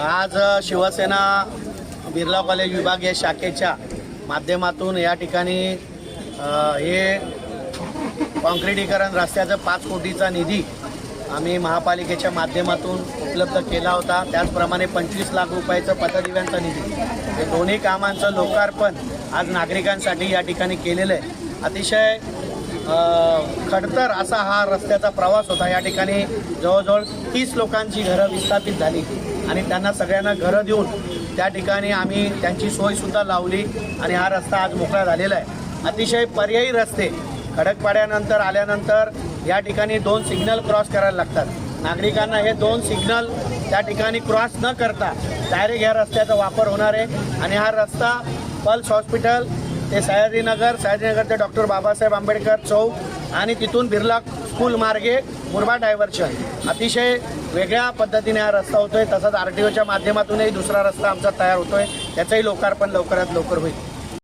आज शिवसेना बिर्ला कॉलेज विभागीय शाखेच्या माध्यमातून या ठिकाणी हे कॉन्क्रिटीकरण रस्त्याचं पाच कोटीचा निधी आम्ही महापालिकेच्या माध्यमातून उपलब्ध केला होता. त्याचप्रमाणे पंचवीस लाख रुपयाचं पथदिव्यांचा निधी. हे दोन्ही कामांचं लोकार्पण आज नागरिकांसाठी या ठिकाणी केलेलं आहे. अतिशय खडतर असा हा रस्त्याचा प्रवास होता. या ठिकाणी जवळजवळ तीस लोकांची घरं विस्थापित झाली. आणि त्यांना सगळ्यांना घरं देऊन त्या ठिकाणी आम्ही त्यांची सोयसुद्धा लावली आणि हा रस्ता आज मोकळा झालेला आहे. अतिशय पर्यायी रस्ते खडकपाड्यानंतर आल्यानंतर या ठिकाणी दोन सिग्नल क्रॉस करायला लागतात. नागरिकांना हे दोन सिग्नल त्या ठिकाणी क्रॉस न करता डायरेक्ट ह्या रस्त्याचा वापर होणार आहे. आणि हा रस्ता पल्स हॉस्पिटल ते सयाजीनगर सयाजीनगरचे ते डॉक्टर बाबासाहेब आंबेडकर चौक आणि तिथून बिर्ला स्कूल मार्गे मुरबा डायव्हर्शन. अतिशय वेगळ्या पद्धतीने हा रस्ता होतोय तसंच आर टी ओच्या माध्यमातूनही दुसरा रस्ता आमचा तयार होतोय. त्याचंही लोकार्पण लवकरात लवकर होईल.